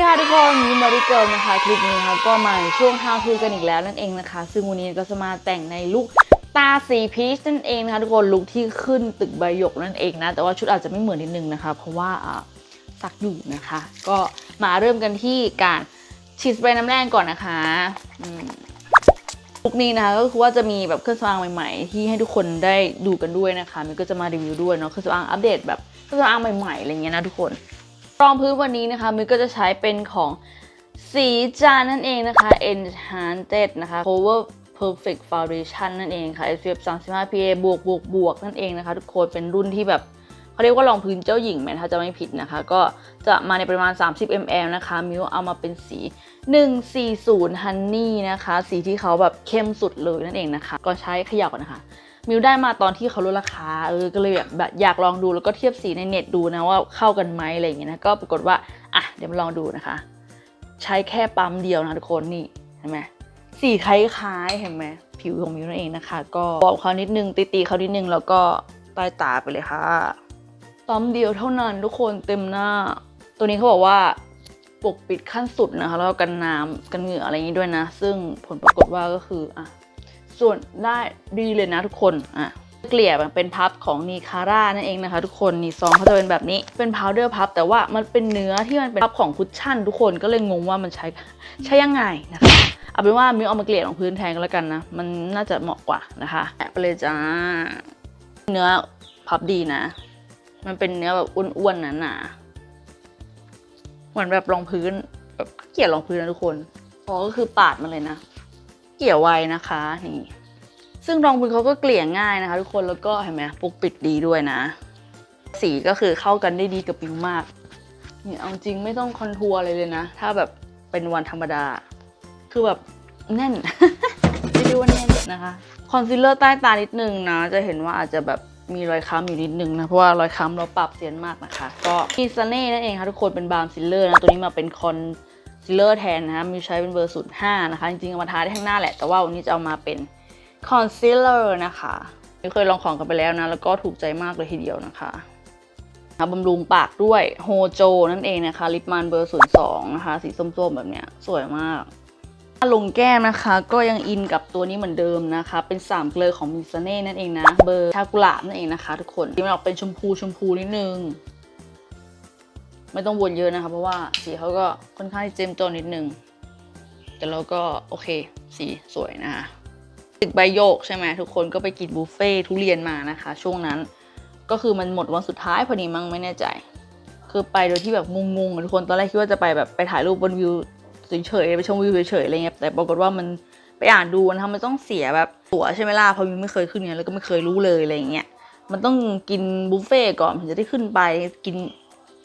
ดีค่ะทุกคนมิมาริเกิลนะคะคลิปนี้นะคะก็มาในช่วง How to กันอีกแล้วนั่นเองนะคะ ซึ่งวันนี้ก็จะมาแต่งในลุคตาสีพีชนั่นเองนะคะทุกคนลุคที่ขึ้นตึกใบหยกนั่นเองนะ แต่ว่าชุดอาจจะไม่เหมือนนิดนึงนะคะ เพราะว่าอ่าซักอยู่นะคะ ก็มาเริ่มกันที่การฉีดสเปรย์น้ำแรงก่อนนะคะลุคนี้นะคะก็คือว่าจะมีแบบเครื่องสำอางใหม่ ๆ ที่ให้ทุกคนได้ดูกันด้วยนะคะมันก็จะมารีวิวด้วยเนาะเครื่องสำอางอัปเดตแบบเครื่องสำอางใหม่ๆอะไรเงี้ยนะทุกคน รองพื้นวันนี้นะคะมิวก็จะใช้เป็นของสีจานนั่นเองนะคะ Enchanted นะคะ Cover Perfect Foundation นั่นเองค่ะ SPF 35 PA บวกบวกบวกนั่นเองนะคะ ทุกคนเป็นรุ่นที่แบบเขาเรียกว่ารองพื้นเจ้าหญิงไหมถ้าจะไม่ผิดนะคะ ก็จะมาในปริมาณ 30 ml นะคะ มิวเอามาเป็นสี 140 Honey นะคะ สีที่เขาแบบเข้มสุดเลยนั่นเองนะคะ ก็ใช้เขย่าก่อนนะคะ มิวได้มาตอนที่เขาลดราคาเออก็เลยแบบอยากลองดูแล้วก็เทียบสีในเน็ตดูนะว่าเข้ากันไหมอะไรอย่างเงี้ยนะก็ปรากฏว่าอะเดี๋ยวมาลองดูนะคะ ใช้แค่ปั๊มเดียวนะทุกคนนี่เห็นไหมสีคล้ายๆเห็นไหมผิวของมิวนั่นเองนะคะ ก็บอกเขานิดนึงตีๆเขานิดนึงแล้วก็ใต้ตาไปเลยค่ะปั๊มเดียวเท่านั้นทุกคนเต็มหน้า ตัวนี้เขาบอกว่าปกปิดขั้นสุดนะคะแล้วก็กันน้ำกันเหงื่ออะไรอย่างนี้ด้วยนะ ซึ่งผลปรากฏว่าก็คืออะ ส่วนได้ดีเลยนะทุกคนอะเกลี่ยมันเป็นพับของนีคาร่านั่นเองนะคะ ทุกคนนี่ซองเขาจะเป็นแบบนี้เป็นพาวเดอร์พับ แต่ว่ามันเป็นเนื้อที่มันเป็นพับของคุชชั่น ทุกคนก็เลยงงว่ามันใช้ใช้ยังไงนะคะเอาเป็นว่ามิวเอามาเกลี่ยลงพื้นแทนก็แล้วกันนะ มันน่าจะเหมาะกว่านะคะแปะไปเลยจ้า เนื้อพับดีนะ มันเป็นเนื้อแบบอ้วนๆหนาๆเหมือนแบบรองพื้นแบบเกลี่ยรองพื้นนะทุกคนพอก็คือปาดมาเลยนะ เกลี่ยไว้นะคะนี่ซึ่งรองพื้นเขาก็เกลี่ยง่ายนะคะ ทุกคนแล้วก็เห็นไหมปกปิดดีด้วยนะ สีก็คือเข้ากันได้ดีกับผิวมากนี่เอาจริงไม่ต้องคอนทัวร์อะไรเลยนะ ถ้าแบบเป็นวันธรรมดา คือแบบแน่นไม่ได้ว่าแน่นนะคะคอนซีลเลอร์ใต้ตานิดนึงนะ จะเห็นว่าอาจจะแบบมีรอยค้ำอยู่นิดนึงนะ เพราะว่ารอยค้ำเราปรับเสียนมากนะคะ ก็มีซเน่นั่นเองค่ะทุกคนเป็นบาร์มซิลเลอร์นะ ตัวนี้มาเป็นคอน ซิลเลอร์แทนนะคะมิวใช้เป็นเบอร์ 05 นะคะ จริงๆเอามาทาได้ข้างหน้าแหละ แต่ว่าวันนี้จะเอามาเป็นคอนซีลเลอร์นะคะมิวเคยลองของกันไปแล้วนะ แล้วก็ถูกใจมากเลยทีเดียวนะคะบำรุงปากด้วยโฮโจนั่นเองนะคะ ลิปมันเบอร์ 02 นะคะ สีส้มๆ แบบเนี้ย สวยมากลงแก้มนะคะ ก็ยังอินกับตัวนี้เหมือนเดิมนะคะ เป็นสามเกลอของมิซเน่นั่นเองนะ เบอร์ชากุหลาบนั่นเองนะคะ ทุกคนที่มันออกเป็นชมพูชมพูนิดนึง ไม่ต้องวนเยอะนะคะเพราะว่าสีเขาก็ค่อนข้างเจมจนนิดนึง แต่เราก็โอเค สีสวยนะคะตึกใบโยกใช่ไหมทุกคนก็ไปกินบุฟเฟ่ทุเรียนมานะคะ ช่วงนั้นก็คือมันหมดวันสุดท้ายพอดีมั้งไม่แน่ใจ คือไปโดยที่แบบงงๆทุกคนตอนแรกคิดว่าจะไปแบบไปถ่ายรูปบนวิวเฉยๆไปชมวิวเฉยๆอะไรเงี้ยแต่ปรากฏว่ามันไปอ่านดูนะคะมันต้องเสียแบบตั๋วใช่ไหมล่ะเพราะมิวไม่เคยขึ้นเนี่ยแล้วก็ไม่เคยรู้เลยอะไรเงี้ยมันต้องกินบุฟเฟ่ก่อนถึงจะได้ขึ้นไปกิน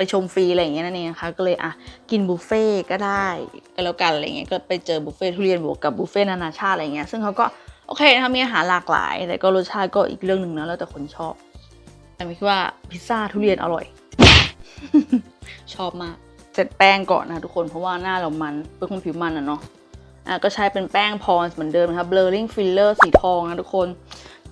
ไปชมฟรีอะไรอย่างเงี้ยนั่นเองนะคะก็เลยอะกินบุฟเฟ่ก็ได้ก็แล้วกันอะไรเงี้ยก็ไปเจอบุฟเฟ่ทุเรียนบวกกับบุฟเฟ่นานาชาติอะไรเงี้ยซึ่งเขาก็โอเคนะคะมีอาหารหลากหลาย แต่ก็รสชาติก็อีกเรื่องหนึ่งนะแล้วแต่คนชอบแต่ไม่คิดว่าพิซซ่าทุเรียนอร่อย ชอบมากเสร็จแป้งก่อนนะทุกคนเพราะว่าหน้าเรามันเป็นคนผิวมันอะเนาะอะก็ใช้เป็นแป้งพรเหมือนเดิมนะคะ blurring filler สีทองนะทุกคน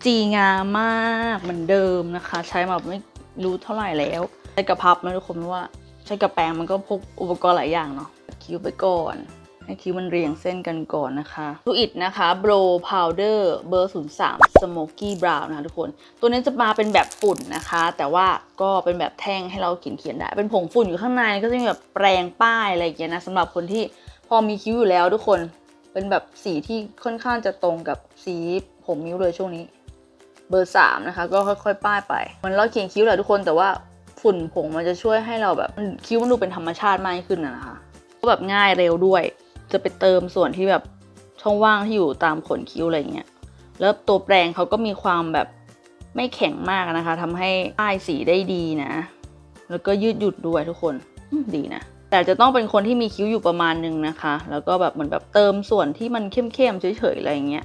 จีงามมากเหมือนเดิมนะคะ ใช้มาไม่รู้เท่าไหร่แล้ว ช้กับพับนะทุกคนเพราะว่าใช้กับแปรงมันก็พกอุปกรณ์หลายอย่างเนาะคิ้วไปก่อน ให้คิ้วมันเรียงเส้นกันก่อนนะคะลูอิดนะคะ Bro Powder เบอร์ 03 Smoky Brown นะคะทุกคน ตัวนี้จะมาเป็นแบบฝุ่นนะคะ แต่ว่าก็เป็นแบบแท่งให้เราเขียนเขียนได้ เป็นผงฝุ่นอยู่ข้างในก็จะมีแบบแปรงป้ายอะไรอย่างเงี้ยนะสำหรับคนที่พอมีคิ้วอยู่แล้วทุกคนเป็นแบบสีที่ค่อนข้างจะตรงกับสีผมมิ้วเลยช่วงนี้ เบอร์สามนะคะก็ค่อยๆ ป้ายไปมันเราเขียนคิ้วแหละทุกคนแต่ว่า ฝุ่นผงมันจะช่วยให้เราแบบคิ้วมันดูเป็นธรรมชาติมากขึ้นนะคะก็แบบง่ายเร็วด้วย จะไปเติมส่วนที่แบบช่องว่างที่อยู่ตามขนคิ้วอะไรเงี้ยแล้วตัวแปรงเขาก็มีความแบบไม่แข็งมากนะคะทำให้ป้ายสีได้ดีนะ แล้วก็ยืดหยุ่นด้วยทุกคนดีนะแต่จะต้องเป็นคนที่มีคิ้วอยู่ประมาณนึงนะคะ แล้วก็แบบเหมือนแบบเติมส่วนที่มันเข้มๆเฉยๆอะไรเงี้ย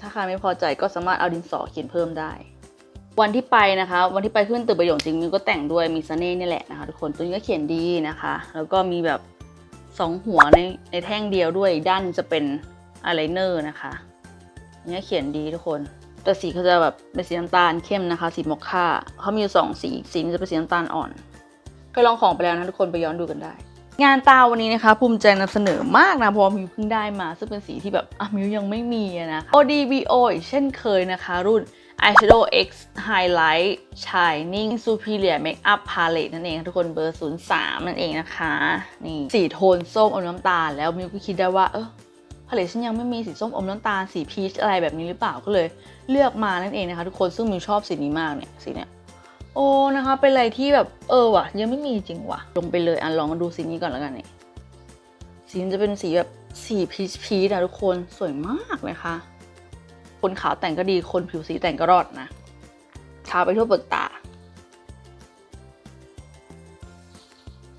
ถ้าใครไม่พอใจก็สามารถเอาดินสอเขียนเพิ่มได้ วันที่ไปนะคะ วันที่ไปขึ้นตึกประโยชน์จริงมิวก็แต่งด้วยมีเสน่ห์นี่แหละนะคะทุกคนตัวนี้ก็เขียนดีนะคะ แล้วก็มีแบบสองหัวในในแท่งเดียวด้วยด้านจะเป็นอายไลเนอร์นะคะอันนี้เขียนดีทุกคน แต่สีเขาจะแบบเป็นสีน้ำตาลเข้มนะคะ สีมอคค่าเขามีอยู่สองสีสีนึงจะเป็นสีน้ำตาลอ่อนเคยลองของไปแล้วนะทุกคนไปย้อนดูกันได้ งานตาวันนี้นะคะ ภูมิใจนำเสนอมากนะเพราะมิวเพิ่งได้มา ซึ่งเป็นสีที่แบบอะมิวยังไม่มีนะคะ ODBO เช่นเคยนะคะ รุ่น Eyeshadow X Highlight Shining Superior Makeup Palette นั่นเองทุกคนเบอร์ 03 นั่นเองนะคะ นี่สีโทนส้มอมน้ำตาล แล้วมิวก็คิดได้ว่า เออพาเลตฉันยังไม่มีสีส้มอมน้ำตาลสีพีชอะไรแบบนี้หรือเปล่าก็เลยเลือกมานั่นเองนะคะทุกคนซึ่งมิวชอบสีนี้มากเนี่ยสีเนี้ยโอ้นะคะ เป็นอะไรที่แบบเออว่ะ ยังไม่มีจริงว่ะ ลงไปเลยอะลองมาดูสีนี้ก่อนแล้วกันเนี่ยสีจะเป็นสีแบบสีพีชพีชนะทุกคนสวยมากเลยค่ะ คนขาวแต่งก็ดี คนผิวสีแต่งก็รอดนะ ทาไปทั่วเปลือกตา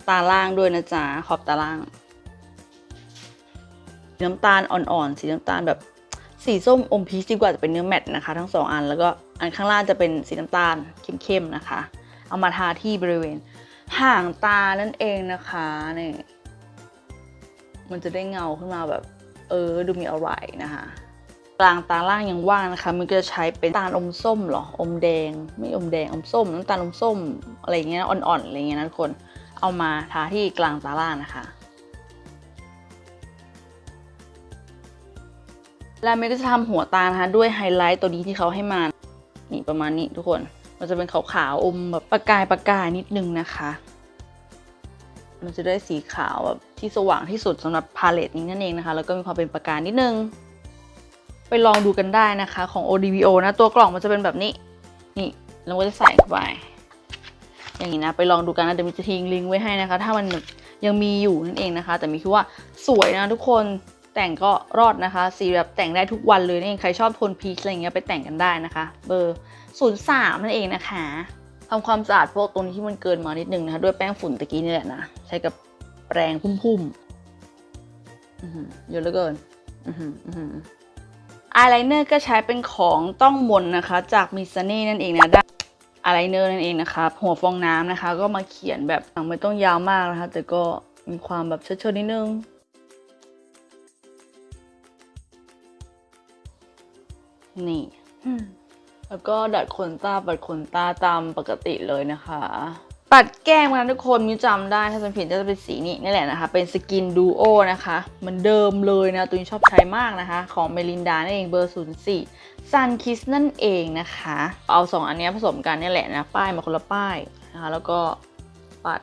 ตาล่างด้วยนะจ๊ะ ขอบตาล่างน้ำตาลอ่อนๆ สีน้ำตาลแบบสีส้มอมพีชดีกว่าจะเป็นเนื้อแมตต์นะคะ ทั้งสองอันแล้วก็อันข้างล่างจะเป็นสีน้ำตาลเข้มๆนะคะ เอามาทาที่บริเวณห่างตานั่นเองนะคะนี่มันจะได้เงาขึ้นมาแบบ เออ ดูมีอะไรนะคะ กลางตาล่างยังว่างนะคะ มันก็จะใช้เป็นตาลอมส้มหรอ อมแดง ไม่อมแดง อมส้ม น้ำตาลอมส้ม อะไรอย่างเงี้ย อ่อนๆ อะไรอย่างเงี้ยนะทุกคน เอามาทาที่กลางตาล่างนะคะ แล้วเมย์ก็จะทำหัวตานะคะด้วยไฮไลท์ตัวนี้ที่เขาให้มา นี่ประมาณนี้ทุกคน มันจะเป็นขาวๆ อมแบบประกายประกายนิดนึงนะคะ มันจะได้สีขาวแบบที่สว่างที่สุดสำหรับพาเลตนี้นั่นเองนะคะ แล้วก็มีความเป็นประกายนิดนึง ไปลองดูกันได้นะคะของ ODVO นะ ตัวกล่องมันจะเป็นแบบนี้ นี่เราก็จะใส่เข้าไป อย่างนี้นะ ไปลองดูกันนะ เดี๋ยวมีจะทิ้งลิงก์ไว้ให้นะคะ ถ้ามันยังมีอยู่นั่นเองนะคะ แต่มีคือว่าสวยนะทุกคนแต่งก็รอดนะคะ สีแบบแต่งได้ทุกวันเลยนั่นเองใครชอบโทนพีชอะไรเงี้ยไปแต่งกันได้นะคะ เบอร์ 03 นั่นเองนะคะทำความสะอาดพวกตรงนี้ที่มันเกินมานิดนึงนะคะ ด้วยแป้งฝุ่นตะกี้นี่แหละนะ ใช้กับแปรงพุ่มๆเยอะเหลือเกิน อือหืออือหือ อายไลเนอร์ก็ใช้เป็นของต้องมนนะคะ จากมิซานี่นั่นเองนะได้อายไลเนอร์นั่นเองนะคะหัวฟองน้ำนะคะ ก็มาเขียนแบบไม่ต้องยาวมากนะคะ แต่ก็มีความแบบเชิดๆนิดนึงนี่อืมแล้วก็ดัดขนตาปัดขนตาตามปกติเลยนะคะ ปัดแก้มกันทุกคนมิวจำได้ถ้าจำผิดจะเป็นสีนี้นี่แหละนะคะ เป็นสกินดูโอนะคะเหมือนเดิมเลยนะตัวนี้ชอบใช้มากนะคะ ของเมลินดานั่นเองเบอร์ 04 Sun Kiss นั่นเองนะคะ เอาสองอันนี้ผสมกันนี่แหละนะ ป้ายมาคนละป้ายนะคะแล้วก็ปัด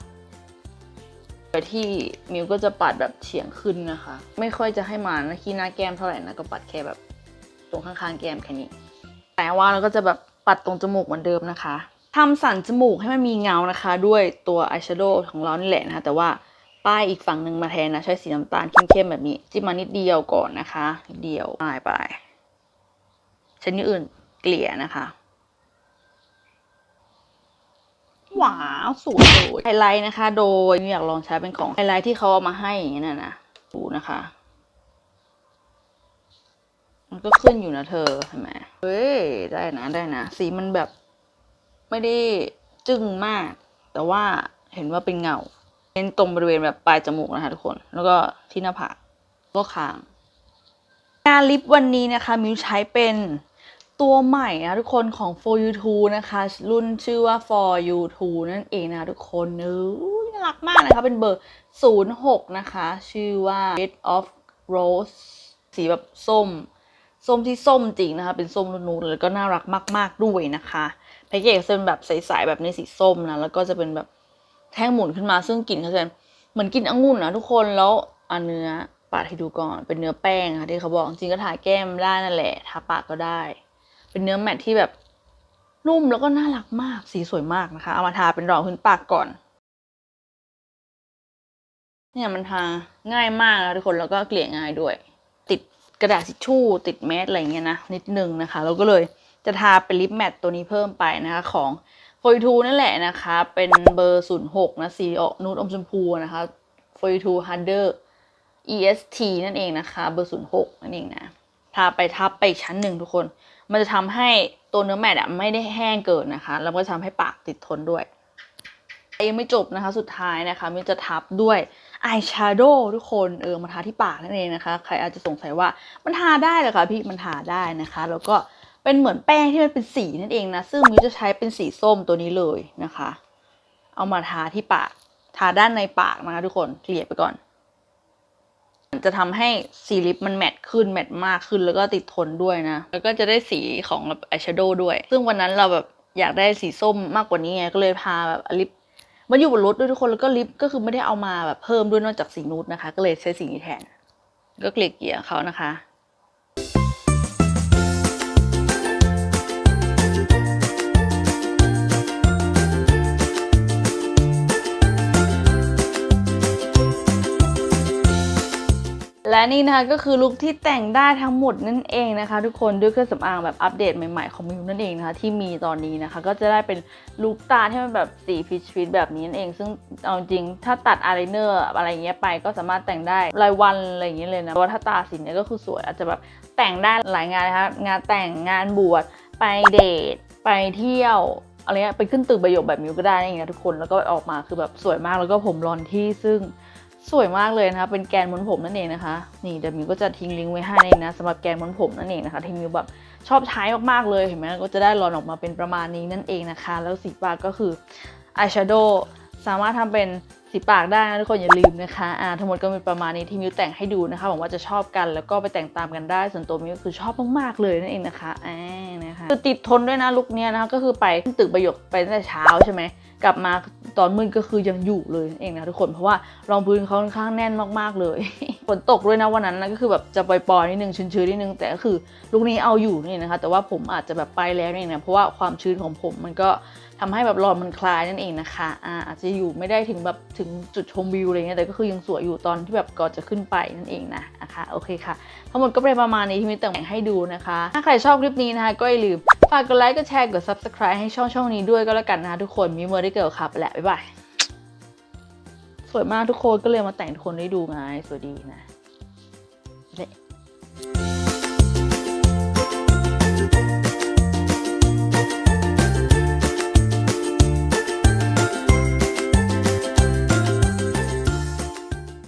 ไปที่มิวก็จะปัดแบบเฉียงขึ้นนะคะ ไม่ค่อยจะให้มานะขี้หน้าแก้มเท่าไหร่นะก็ปัดแค่แบบตรงข้างๆแก้มแค่นี้ แต่ว่าเราก็จะแบบปัดตรงจมูกเหมือนเดิมนะคะ ทำสันจมูกให้มันมีเงานะคะ ด้วยตัวอายแชโดว์ของเรานี่แหละนะคะ แต่ว่าป้ายอีกฝั่งหนึ่งมาแทนนะ ใช้สีน้ำตาลเข้มๆแบบนี้ จิ้มมานิดเดียวก่อนนะคะนิดเดียวป้ายไปใช้นิ้วอื่นเกลี่ยนะคะว้าวสวยเลยไฮไลท์นะคะ โดยอยากลองใช้เป็นของไฮไลท์ที่เขาเอามาให้อย่างนี้นะนะดูนะคะ มันก็ขึ้นอยู่นะเธอเห็นไหมเฮ้ยได้นะได้นะ สีมันแบบ ไม่ได้จึ้งมาก แต่ว่าเห็นว่าเป็นเงาเน้นตรงบริเวณแบบปลายจมูกนะคะทุกคน แล้วก็ที่หน้าผากก็คางงานลิปวันนี้นะคะมิวใช้เป็นตัวใหม่นะทุกคนของ for you t o นะคะ รุ่นชื่อว่า for you t o นั่นเองนะคะทุกคนเนื้อน่ารักมากนะคะ เป็นเบอร์ 06 นะคะ ชื่อว่า red of rose สีแบบส้ม ส้มที่ส้มจริงนะคะ เป็นส้มนูนๆแล้วก็น่ารักมาก ๆ ด้วยนะคะ แพ็กเกจจะเป็นแบบใสๆแบบในสีส้มนะแล้วก็จะเป็นแบบแท่งหมุนขึ้นมาซึ่งกลิ่นเขาจะเหมือนกลิ่นองุ่นนะทุกคนแล้วอันเนื้อปาดให้ดูก่อนเป็นเนื้อแป้งค่ะที่เขาบอกจริงก็ทาแก้มได้นั่นแหละทาปากก็ได้ เป็นเนื้อแมทที่แบบนุ่มแล้วก็น่ารักมากสีสวยมากนะคะ เอามาทาเป็นรองพื้นปากก่อน เนี่ยมันทาง่ายมากนะทุกคนแล้วก็เกลี่ยง่ายด้วย ติดกระดาษทิชชู่ติดแมสอะไรเงี้ยนะนิดนึงนะคะ แล้วก็เลย จะทาเป็นลิปแมตต์ตัวนี้เพิ่มไปนะคะของโฟยทูนั่นแหละนะคะ เป็นเบอร์ 06 นะ สีออกนูดอมชมพูนะคะโฟยทูฮันเดอร์ EST นั่นเองนะคะ เบอร์ 06 นั่นเองนะ ทาไปทับไปอีกชั้นหนึ่งทุกคน มันจะทำให้ตัวเนื้อแมตต์ไม่ได้แห้งเกินนะคะ แล้วก็ทำให้ปากติดทนด้วยยังไม่จบนะคะสุดท้ายนะคะมิวจะทับด้วยอายแชโดว์ทุกคนเออมาทาที่ปากนั่นเองนะคะ ใครอาจจะสงสัยว่ามันทาได้เหรอคะพี่มันทาได้นะคะ แล้วก็ เป็นเหมือนแป้งที่มันเป็นสีนั่นเองนะ ซึ่งมิวจะใช้เป็นสีส้มตัวนี้เลยนะคะ เอามาทาที่ปาก ทาด้านในปากนะคะทุกคน เกลี่ยไปก่อน จะทำให้สีลิปมันแมตต์ขึ้นแมตต์มากขึ้นแล้วก็ติดทนด้วยนะ แล้วก็จะได้สีของแบบอายแชโดว์ด้วย ซึ่งวันนั้นเราแบบอยากได้สีส้มมากกว่านี้ไง ก็เลยพาแบบลิปมันอยู่บนรถด้วยทุกคน แล้วก็ลิปก็คือไม่ได้เอามาแบบเพิ่มด้วยนอกจากสีนูดนะคะ ก็เลยใช้สีนี้แทน ก็เกลี่ยเกลี่ยเขานะคะ และนี่นะคะก็คือลุคที่แต่งได้ทั้งหมดนั่นเองนะคะ ทุกคนด้วยเครื่องสำอางแบบอัปเดตใหม่ๆของมิวนั่นเองนะคะ ที่มีตอนนี้นะคะ ก็จะได้เป็นลุคตาที่มันแบบสีฟิชฟิชแบบนี้นั่นเอง ซึ่งเอาจริงถ้าตัดอายไลเนอร์อะไรเงี้ยไปก็สามารถแต่งได้รายวันอะไรอย่างเงี้ยเลยนะเพราะว่าถ้าตาสีเนี้ยก็คือสวยอาจจะแบบแต่งได้หลายงานนะคะงานแต่งงานบวชไปเดทไปเที่ยวอะไรเงี้ยไปขึ้นตึกใบหยกแบบมิวก็ได้นั่นเองนะทุกคนแล้วก็ออกมาคือแบบสวยมากแล้วก็ผมรอนที่ซึ่ง สวยมากเลยนะคะ เป็นแกนม้วนผมนั่นเองนะคะ นี่เดี๋ยวมิวก็จะทิ้งลิงก์ไว้ให้นะสำหรับแกนม้วนผมนั่นเองนะคะที่มิวแบบชอบใช้มากๆเลยเห็นไหมก็จะได้รอนออกมาเป็นประมาณนี้นั่นเองนะคะ แล้วสีปากก็คืออายแชโดว์สามารถทำเป็นสีปากได้นะทุกคนอย่าลืมนะคะอ่าทั้งหมดก็เป็นประมาณนี้ที่มิวแต่งให้ดูนะคะหวังว่าจะชอบกันแล้วก็ไปแต่งตามกันได้ ส่วนตัวมิวคือชอบมากๆเลยนั่นเองนะคะอ่านะคะคือติดทนด้วยนะลุคเนี้ยนะคะก็คือไปขึ้นตึกประโยคไปตั้งแต่เช้าใช่ไหม กลับมาตอนมืดก็คือยังอยู่เลยนั่นเองนะทุกคนเพราะว่ารองพื้นเขาค่อนข้างแน่นมากๆเลยฝนตกด้วยนะวันนั้นนะก็คือแบบจะปล่อยๆนิดนึงชื้นๆนิดนึงแต่ก็คือลูกนี้เอาอยู่นี่นะคะ แต่ว่าผมอาจจะแบบไปแล้วนี่นะเพราะว่าความชื้นของผมมันก็ ทำให้แบบรอนมันคลายนั่นเองนะคะอ่าอาจจะอยู่ไม่ได้ถึงแบบถึงจุดชมวิวอะไรเงี้ยแต่ก็คือยังสวยอยู่ตอนที่แบบก่อนจะขึ้นไปนั่นเองนะนะคะโอเคค่ะ ทั้งหมดก็เป็นประมาณนี้ที่มีแต่งให้ดูนะคะ ถ้าใครชอบคลิปนี้นะคะก็อย่าลืมฝากกดไลค์กดแชร์กด subscribe ให้ช่องช่องนี้ด้วยก็แล้วกันนะคะทุกคนมีเมอร์ได้เกิลครับแหละบ๊ายบายสวยมากทุกคนก็เลยมาแต่งทุกคนได้ดูไงสวยดีนะ